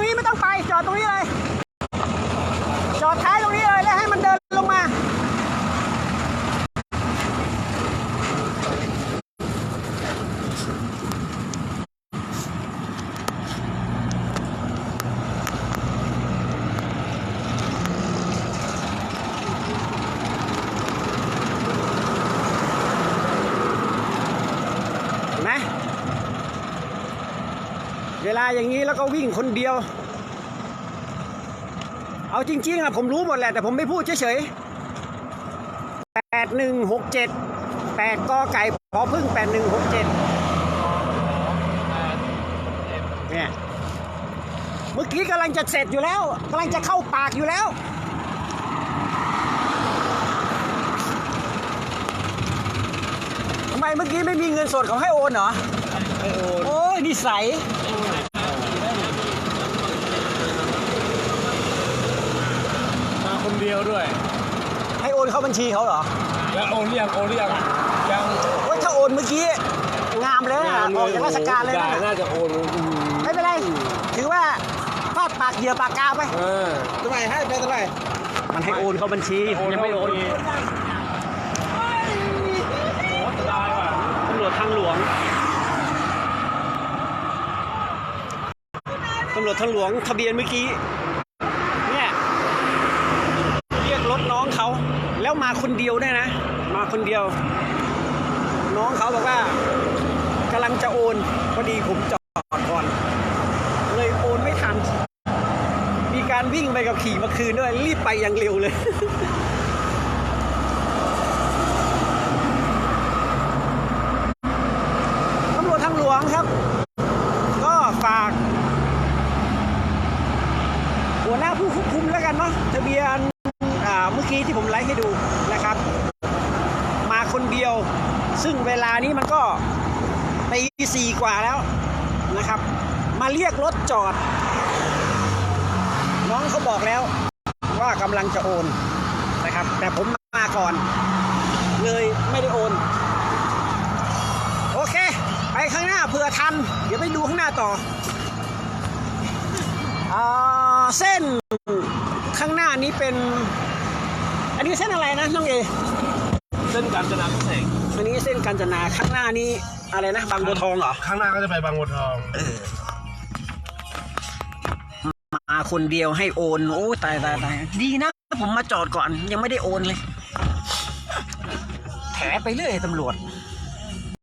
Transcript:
รงนี้ไม่ต้องไปจอดตรงนี้เลย จอดท้ายตรงนี้เลยแล้วให้มันเดินลงมา เห็นไหมเว ลาอย่างนี้แล้วก็วิ่งคนเดียว เอาจริงๆอะผมรู้หมดแหละแต่ผมไม่พูดเฉยๆแปดหนึ่งหกเจ็ดแปดกอไก่พอพึ่งแปดหนึ่งหกเจ็ดเนี่ยเมื่อกี้กำลังจะเสร็จอยู่แล้วกำลังจะเข้าปากอยู่แล้วทำไมเมื่อกี้ไม่มีเงินสดเขาให้โอนเหรอไม่โอน โอ้ยนิสัยมาคนเดียวด้วย ให้โอนเข้าบัญชีเขาเหรอ แล้วโอนหรือยังโอนหรือยังยังโอ้ยถ้าโอนเมื่อกี้ งามเลยนะออกจากราชการเลยด่นะ น่าจะโอนอืมไม่เป็นไร ถือว่าฟาดปากเหยื่อปากกาไปเออเท่าไหร่ให้ไปเท่าไหร่มันให้โอนเข้าบัญชียังไม่โอนโอ้สบายว่ะตำรวจทางหลวงำรวจทางหลวงทะเบียนเมื่อกี้เนี่ยเรียกรถน้องเขา แล้วมาคนเดียวด้วยนะ มาคนเดียว น้องเขาบอกว่ากำลังจะโอนพอดีผมจอดก่อน เลยโอนไม่ทัน มีการวิ่งไปกับขี่มาคืนด้วยรีบไปอย่างเร็วเลย ตำรวจทางหลวงครับ ก็ฝาก หัวหน้าผู้ควบคุมแล้วกันเนาะทะเบียนเมื่อกี้ที่ผมไลฟ์ให้ดูนะครับ มาคนเดียว ซึ่งเวลานี้มันก็ตีสี่กว่าแล้วนะครับ มาเรียกรถจอด น้องเขาบอกแล้วว่ากำลังจะโอนนะครับ แต่ผมมาก่อน เลยไม่ได้โอน โอเค ไปข้างหน้าเผื่อทัน เดี๋ยวไปดูข้างหน้าต่ออา เส้นข้างหน้านี้เป็น อันนี้เส้นอะไรนะน้องเอเส้นกาญจนาพิเศษกอันนี้เส้นกาญจนาข้างหน้านี้อะไรนะบางบัวทองเหรอข้างหน้าก็จะไปบางบัวทองมาคนเดียวให้โอนโอ้ตายตายตายดีนะผมมาจอดก่อนยังไม่ได้โอนเลย แถไปเรื่อยตำรวจ